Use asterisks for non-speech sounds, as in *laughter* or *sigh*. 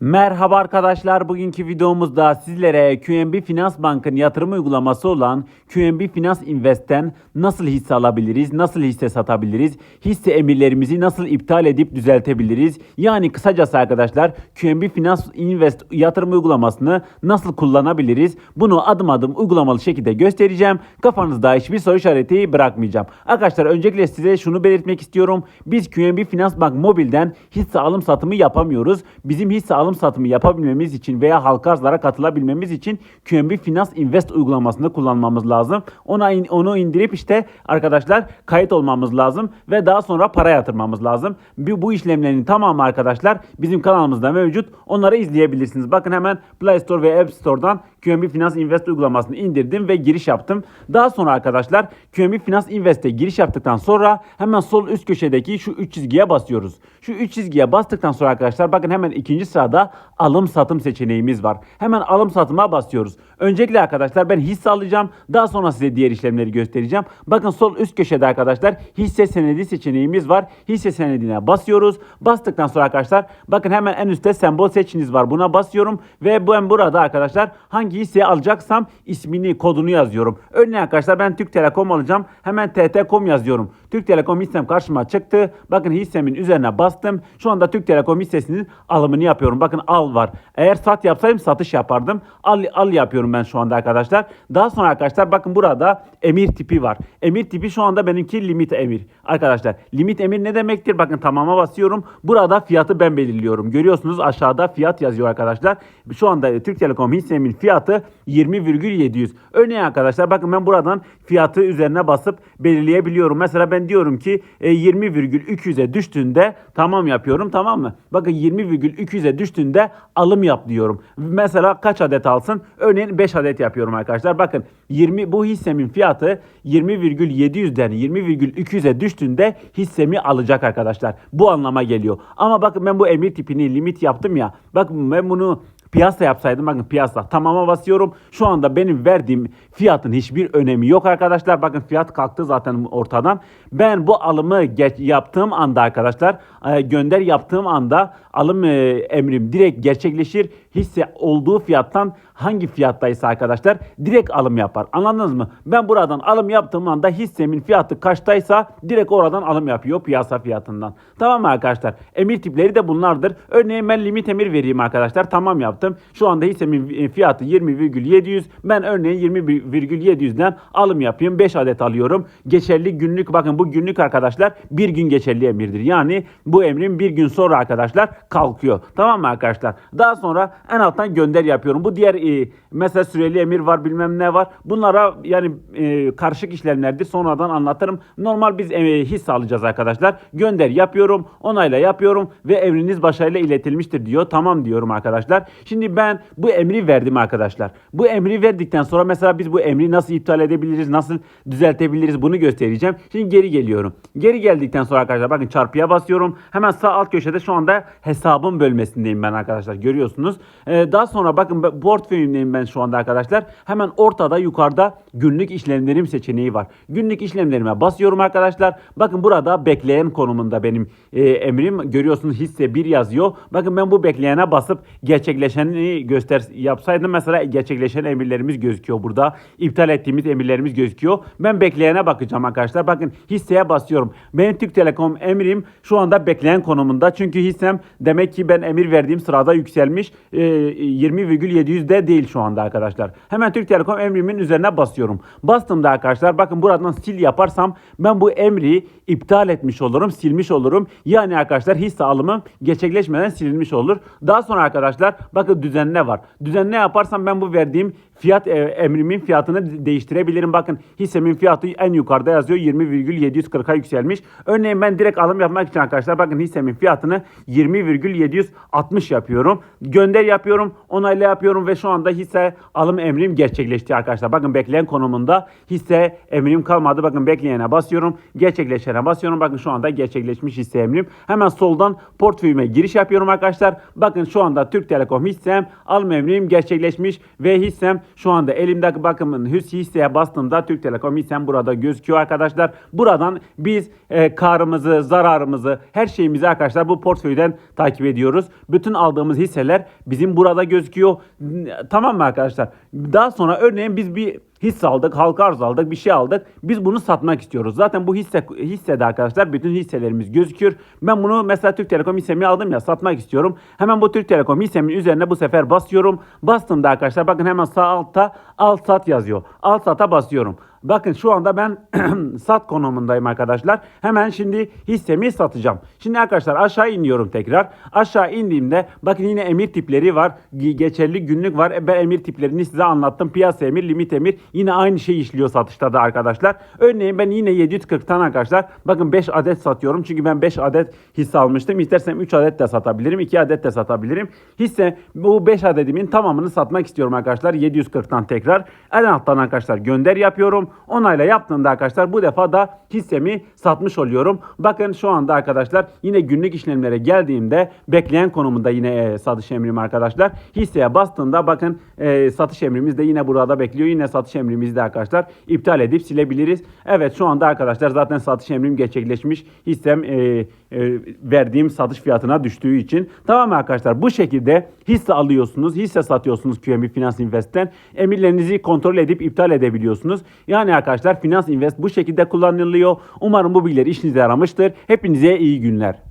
Merhaba arkadaşlar. Bugünkü videomuzda sizlere QNB Finans Bank'ın yatırım uygulaması olan QNB Finans Invest'ten nasıl hisse alabiliriz, nasıl hisse satabiliriz, hisse emirlerimizi nasıl iptal edip düzeltebiliriz? Yani kısacası arkadaşlar QNB Finans Invest yatırım uygulamasını nasıl kullanabiliriz? Bunu adım adım uygulamalı şekilde göstereceğim. Kafanızda hiçbir soru işareti bırakmayacağım. Arkadaşlar öncelikle size şunu belirtmek istiyorum. Biz QNB Finans Bank mobilden hisse alım satımı yapamıyoruz. Bizim hisse alım satımı yapabilmemiz için veya halka arzlara katılabilmemiz için QNB Finans Invest uygulamasını kullanmamız lazım. Ona in- onu indirip işte arkadaşlar kayıt olmamız lazım ve daha sonra para yatırmamız lazım. Bu, bu işlemlerin tamamı arkadaşlar bizim kanalımızda mevcut. Onları izleyebilirsiniz. Bakın hemen Play Store ve App Store'dan QNB Finans Invest uygulamasını indirdim ve giriş yaptım. Daha sonra arkadaşlar QNB Finans Invest'e giriş yaptıktan sonra hemen sol üst köşedeki şu 3 çizgiye basıyoruz. Şu 3 çizgiye bastıktan sonra arkadaşlar bakın hemen ikinci sırada alım satım seçeneğimiz var. Hemen alım satıma basıyoruz. Öncelikle arkadaşlar ben hisse alacağım. Daha sonra size diğer işlemleri göstereceğim. Bakın sol üst köşede arkadaşlar hisse senedi seçeneğimiz var. Hisse senedine basıyoruz. Bastıktan sonra arkadaşlar bakın hemen en üstte sembol seçiniz var. Buna basıyorum ve ben burada arkadaşlar hangi hisseyi alacaksam ismini, kodunu yazıyorum. Örneğin arkadaşlar ben Türk Telekom alacağım. Hemen TT.com yazıyorum. Türk Telekom hissem karşıma çıktı. Bakın hissemin üzerine bastım. Şu anda Türk Telekom hissesinin alımını yapıyorum. Bakın al var. Eğer sat yapsaydım satış yapardım. Al, al yapıyorum ben şu anda arkadaşlar. Daha sonra arkadaşlar bakın burada emir tipi var. Emir tipi şu anda benimki limit emir. Arkadaşlar limit emir ne demektir? Bakın tamama basıyorum. Burada fiyatı ben belirliyorum. Görüyorsunuz aşağıda fiyat yazıyor arkadaşlar. Şu anda Türk Telekom hissemin fiyatı 20,700. Örneğin arkadaşlar bakın ben buradan fiyatı üzerine basıp belirleyebiliyorum. Mesela ben diyorum ki e, 20,200'e düştüğünde tamam yapıyorum tamam mı? Bakın 20,200'e düştüğünde alım yap diyorum. Mesela kaç adet alsın? Örneğin 5 adet yapıyorum arkadaşlar. Bakın 20 bu hissemin fiyatı 20,700'den 20,200'e düştüğünde hissemi alacak arkadaşlar. Bu anlama geliyor. Ama bakın ben bu emir tipini limit yaptım ya. Bakın ben bunu Piyasa yapsaydım bakın piyasa tamama basıyorum. Şu anda benim verdiğim fiyatın hiçbir önemi yok arkadaşlar. Bakın fiyat kalktı zaten ortadan. Ben bu alımı geç, yaptığım anda arkadaşlar e, gönder yaptığım anda alım e, emrim direkt gerçekleşir. Hisse olduğu fiyattan hangi fiyattaysa arkadaşlar direkt alım yapar. Anladınız mı? Ben buradan alım yaptığım anda hissemin fiyatı kaçtaysa direkt oradan alım yapıyor piyasa fiyatından. Tamam mı arkadaşlar? Emir tipleri de bunlardır. Örneğin ben limit emir vereyim arkadaşlar. Tamam yaptım. Şu anda hissemin fiyatı 20,700. Ben örneğin 20,700'den alım yapayım. 5 adet alıyorum. Geçerli günlük bakın bu günlük arkadaşlar bir gün geçerli emirdir. Yani bu emrin bir gün sonra arkadaşlar kalkıyor. Tamam mı arkadaşlar? Daha sonra en alttan gönder yapıyorum. Bu diğer e, mesela süreli emir var bilmem ne var. Bunlara yani e, karışık işlemlerdir. Sonradan anlatırım. Normal biz e, hisse alacağız arkadaşlar. Gönder yapıyorum. Onayla yapıyorum ve emriniz başarıyla iletilmiştir diyor. Tamam diyorum arkadaşlar. Şimdi ben bu emri verdim arkadaşlar. Bu emri verdikten sonra mesela biz bu emri nasıl iptal edebiliriz, nasıl düzeltebiliriz bunu göstereceğim. Şimdi geri geliyorum. Geri geldikten sonra arkadaşlar bakın çarpıya basıyorum. Hemen sağ alt köşede şu anda hesabın bölmesindeyim ben arkadaşlar. Görüyorsunuz. Ee, daha sonra bakın portföyümdeyim ben şu anda arkadaşlar. Hemen ortada yukarıda günlük işlemlerim seçeneği var. Günlük işlemlerime basıyorum arkadaşlar. Bakın burada bekleyen konumunda benim e, emrim. Görüyorsunuz hisse 1 yazıyor. Bakın ben bu bekleyene basıp gerçekleşeni göster yapsaydım mesela gerçekleşen emirlerimiz gözüküyor burada. İptal ettiğimiz emirlerimiz gözüküyor. Ben bekleyene bakacağım arkadaşlar. Bakın hisseye basıyorum. Benim Türk Telekom emrim şu anda bekleyen konumunda. Çünkü hissem demek ki ben emir verdiğim sırada yükselmiş. E, 20,700'de değil şu anda arkadaşlar. Hemen Türk Telekom emrimin üzerine basıyorum. Bastığımda arkadaşlar bakın buradan sil yaparsam ben bu emri iptal etmiş olurum, silmiş olurum. Yani arkadaşlar hisse alımı gerçekleşmeden silinmiş olur. Daha sonra arkadaşlar bakın düzenle var. Düzenle yaparsam ben bu verdiğim fiyat e, emrimin fiyatını de- değiştirebilirim. Bakın hissemin fiyatı en yukarıda yazıyor 20,740'a yükselmiş. Örneğin ben direkt alım yapmak için arkadaşlar bakın hissemin fiyatını 20,760 yapıyorum. Gönder yapıyorum, onayla yapıyorum ve şu anda hisse alım emrim gerçekleşti arkadaşlar. Bakın bekleyen konumunda hisse emrim kalmadı. Bakın bekleyene basıyorum, gerçekleşene basıyorum. Bakın şu anda gerçekleşmiş hisse emrim. Hemen soldan portföyüme giriş yapıyorum arkadaşlar. Bakın şu anda Türk Telekom hissem alım emrim gerçekleşmiş ve hissem şu anda elimdeki bakımın hisseye bastığımda Türk Telekom hissem burada gözüküyor arkadaşlar. Buradan biz e, karımızı, zararımızı, her şeyimizi arkadaşlar bu portföyden takip ediyoruz. Bütün aldığımız hisseler bizim burada gözüküyor. Tamam mı arkadaşlar? Daha sonra örneğin biz bir hisse aldık, halka arz aldık, bir şey aldık. Biz bunu satmak istiyoruz. Zaten bu hisse hissede arkadaşlar bütün hisselerimiz gözüküyor. Ben bunu mesela Türk Telekom hissemi aldım ya satmak istiyorum. Hemen bu Türk Telekom hissemin üzerine bu sefer basıyorum. Bastığımda arkadaşlar bakın hemen sağ altta al sat yazıyor. Al sata basıyorum. Bakın şu anda ben *clears throat* sat konumundayım arkadaşlar. Hemen şimdi hissemi satacağım. Şimdi arkadaşlar aşağı iniyorum tekrar. Aşağı indiğimde bakın yine emir tipleri var. Ge- Geçerli günlük var. E, Ben emir tiplerini size anlattım. Piyasa emir, limit emir yine aynı şey işliyor satışta da arkadaşlar. Örneğin ben yine 740'tan arkadaşlar bakın 5 adet satıyorum. Çünkü ben 5 adet hisse almıştım. İstersem 3 adet de satabilirim. 2 adet de satabilirim. Hisse bu 5 adedimin tamamını satmak istiyorum arkadaşlar. 740'tan tekrar. En alttan arkadaşlar gönder yapıyorum. Onayla yaptığımda arkadaşlar bu defa da hissemi satmış oluyorum. Bakın şu anda arkadaşlar yine günlük işlemlere geldiğimde bekleyen konumunda yine e, satış emrim arkadaşlar. Hisseye bastığımda bakın e, satış emrimiz de yine burada bekliyor. Yine satış emrimizi de arkadaşlar iptal edip silebiliriz. Evet şu anda arkadaşlar zaten satış emrim gerçekleşmiş. Hissem e, e, verdiğim satış fiyatına düştüğü için. Tamam arkadaşlar bu şekilde hisse alıyorsunuz, hisse satıyorsunuz QNB Finans Invest'ten. Emirlerinizi kontrol edip iptal edebiliyorsunuz. Yani arkadaşlar Finans Invest bu şekilde kullanılıyor. Umarım bu bilgiler işinize yaramıştır. Hepinize iyi günler.